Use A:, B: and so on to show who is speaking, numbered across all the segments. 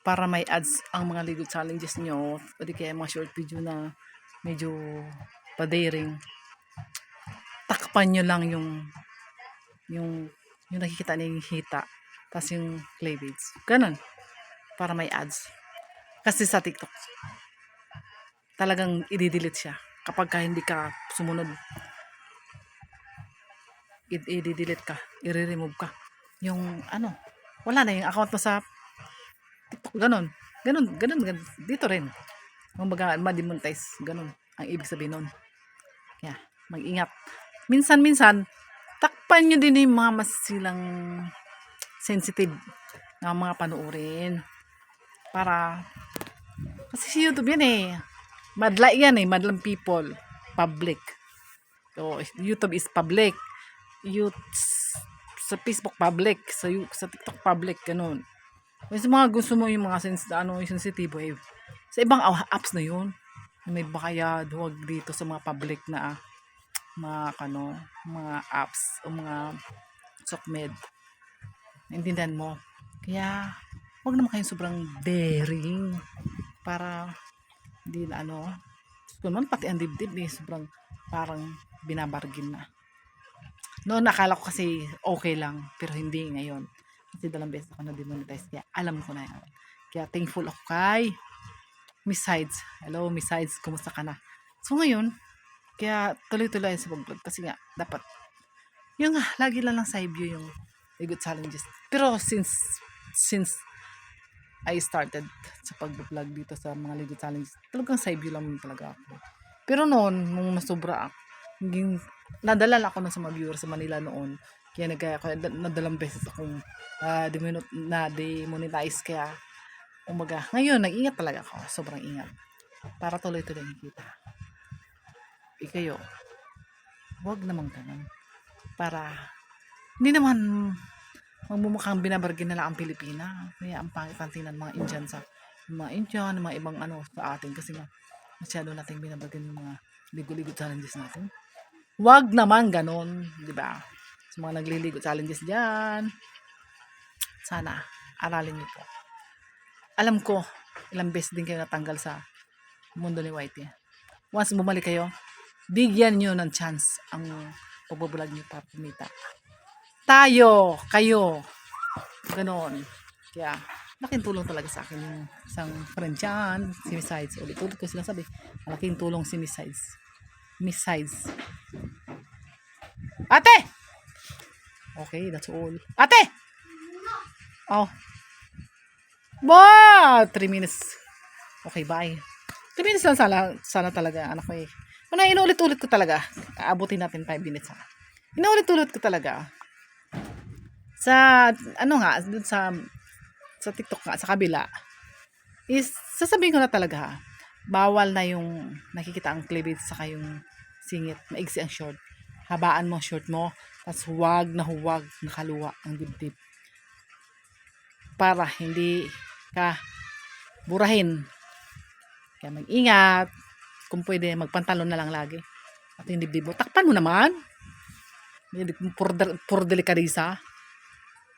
A: para may ads ang mga ligo challenges nyo. O di kaya mga short video na medyo padaring. Takpan nyo lang yung yung yung nakikita yung hita tapos yung beads ganun. Para may ads. Kasi sa TikTok talagang i-delete siya. Kapag ka hindi ka sumunod i-delete ka i-remove ka. Yung ano wala na yung account mo sa TikTok ganun ganun ganun, ganun. dito rin. Kumbaga ma-demonetize. Ganun ang ibig sabihin nun. Kaya mag-ingat. Minsan-minsan takpan nyo din yung mga masilang sensitive na mga panuorin para kasi si YouTube yan eh. Madla yan eh. Madlang people. Public. So YouTube is public. You sa Facebook public. Sa sa TikTok public. Ganun kasi mga gusto mo yung mga sens ano yung sensitive eh. sa ibang apps na yun. May bayad huwag dito sa mga public na mga ano mga apps o mga sokmed naintindihan mo? Kaya huwag naman kayong sobrang daring para hindi na ano kung naman pati ang dibdib eh sobrang parang binabargin na. Noon nakala ko kasi okay lang pero hindi ngayon kasi dalang beses ako na demonetize kaya alam ko na yan kaya thankful ako kay Miss Sides hello Miss Sides kumusta ka na so ngayon kaya tuloy-tuloy sa pag-vlog kasi nga dapat yung nga lagi lang lang side view yung good challenges pero since since I started sa pag-vlog dito sa mga Lego Challenges, talagang side view lang talaga ako. Pero noon, nung nasobra ako, naging, nadala ako na sa mga viewers sa Manila noon. Kaya nagkaya ko, nadalang beses akong uh, na demonetize kaya umaga. Ngayon, nag-ingat talaga ako. Sobrang ingat. Para tuloy-tuloy yung kita. Ikayo, huwag naman ganun. Para, hindi naman magmumukhang binabargin nila ang Pilipina. Kaya ang pangit ang tingnan ng mga Indian sa mga Indian, mga ibang ano sa atin kasi nga masyado nating binabargin yung mga ligo-ligo challenges natin. Wag naman ganon, di ba? Sa mga nagliligo challenges diyan. Sana aralin niyo po. Alam ko, ilang beses din kayo natanggal sa mundo ni Whitey. Once bumalik kayo, bigyan niyo ng chance ang pagbablog niyo para kumita tayo, kayo. Ganon. Kaya, laking tulong talaga sa akin yung isang friend dyan, si Miss Sides. Ulit-ulit ko sila sabi, malaking tulong si Miss Sides. Miss Sides. Ate! Okay, that's all. Ate! Oh. Ba! 3 minutes. Okay, bye. 3 minutes lang sana, sana talaga, anak ko eh. Ano, inulit-ulit ko talaga. Aabutin natin 5 minutes ha. Inulit-ulit ko talaga sa ano nga dun sa sa TikTok nga sa kabila is sasabihin ko na talaga bawal na yung nakikita ang cleavage sa yung singit maigsi ang short habaan mo short mo tapos huwag na huwag nakaluwa ang dibdib para hindi ka burahin kaya mag-ingat kung pwede magpantalon na lang lagi at yung dibdib mo takpan mo naman pur, pur delikadisa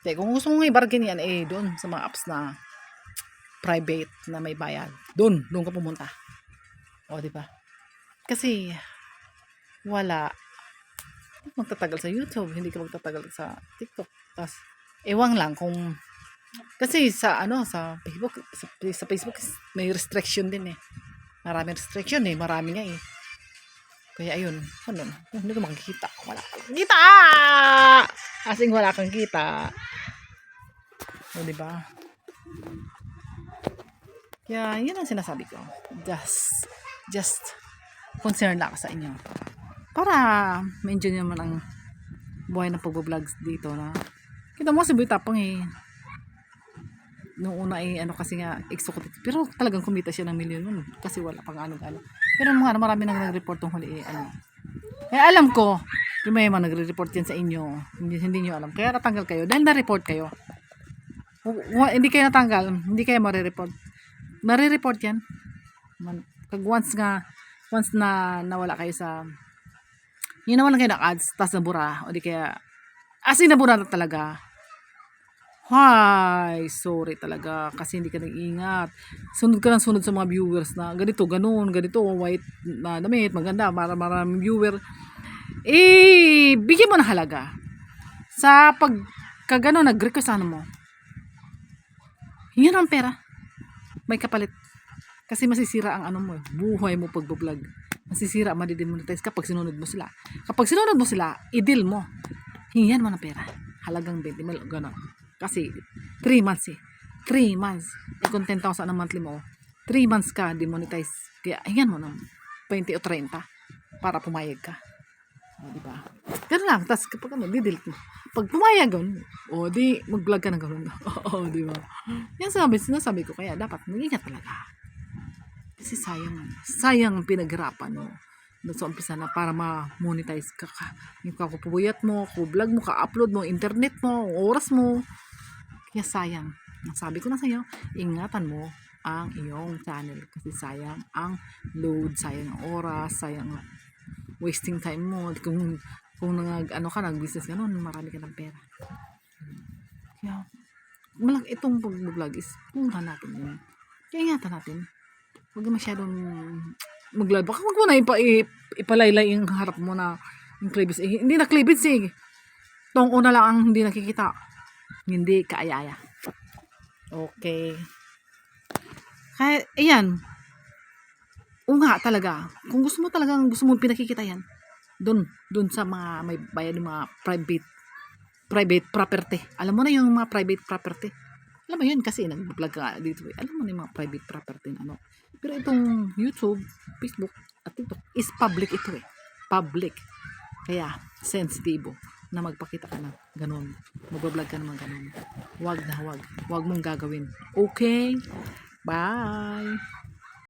A: Kaya kung gusto mong i-bargain yan, eh, doon sa mga apps na private na may bayad. Doon, doon ka pumunta. O, di ba? Kasi, wala. Magtatagal sa YouTube, hindi ka magtatagal sa TikTok. Tapos, ewang lang kung, kasi sa, ano, sa Facebook, sa, sa Facebook, may restriction din eh. Maraming restriction eh, marami nga eh. Kaya ayun, ano, hindi ko makikita. Wala ka lang kita! Asing wala kang kita. O, di ba? Kaya, yun ang sinasabi ko. Just, just, concern lang sa inyo. Para, ma-enjoy naman ang buhay ng pagbablog dito na kita mo si Boy Tapang eh nung una eh ano kasi nga executive. Pero talagang kumita siya ng milyon nun kasi wala pang ano ano pero mga marami nang nag-report tong huli eh ano. Eh alam ko yung may mga nagre-report yan sa inyo hindi, hindi nyo alam. Kaya natanggal kayo dahil na-report kayo. Wa- hindi kayo natanggal hindi kayo mare-report. Mare-report yan. Man, pag once nga once na nawala kayo sa yun naman lang kayo ng ads tas nabura o di kaya as in nabura na talaga Hi, sorry talaga kasi hindi ka nag-ingat. Sunod ka ng sunod sa mga viewers na ganito, ganun, ganito, white na damit, maganda, para maraming viewer. Eh, bigyan mo ng halaga. Sa pag kagano nag-request ano mo. Hingan ng pera. May kapalit. Kasi masisira ang ano mo, eh, buhay mo pagbablog. Masisira, madidemonetize kapag sinunod mo sila. Kapag sinunod mo sila, i-deal mo. Hingan mo ng pera. Halagang 20 mil, gano'n. Kasi, 3 months eh. 3 months. Eh, kung 10,000 ang monthly mo, 3 months ka demonetize. Kaya, hingan mo ng 20 o 30 para pumayag ka. O, di ba? Ganun lang. Tapos, kapag ano, di-delete mo. Pag pumayag yun, o, di, mag-vlog ka ng ganun. Oo, di ba? Yan sabi, sinasabi ko, kaya dapat mag-ingat talaga. Kasi sayang, sayang ang pinaghirapan mo. Doon sa umpisa na para ma-monetize ka, ka. Yung kakupuyat mo, vlog mo, ka-upload mo, internet mo, oras mo. Kaya sayang. Ang Sabi ko na sa'yo, ingatan mo ang iyong channel. Kasi sayang ang load, sayang ang oras, sayang ang wasting time mo. Kung, kung nag, ano ka, nag-business ka noon, marami ka ng pera. Kaya, malaki itong pag-vlog is, punan natin yun. Kaya ingatan natin. Huwag masyadong mag-live. Baka huwag mo na ipa, ip- ipalaylay yung harap mo na yung cleavage. Eh, hindi na cleavage eh. Tong una lang ang hindi nakikita. Hindi kaaya-aya. Okay. Kaya, ayan. Oo nga talaga. Kung gusto mo talagang gusto mo pinakikita yan, doon, doon sa mga may bayad mga private private property. Alam mo na yung mga private property. Alam mo yun kasi nag-vlog ka dito. eh. Alam mo na yung mga private property na ano. Pero itong YouTube, Facebook, at TikTok is public ito eh. Public. Kaya, sensitibo na magpakita ka ng ganun. Mag-vlog ka naman ganun. Huwag na huwag. Huwag mong gagawin. Okay? Bye!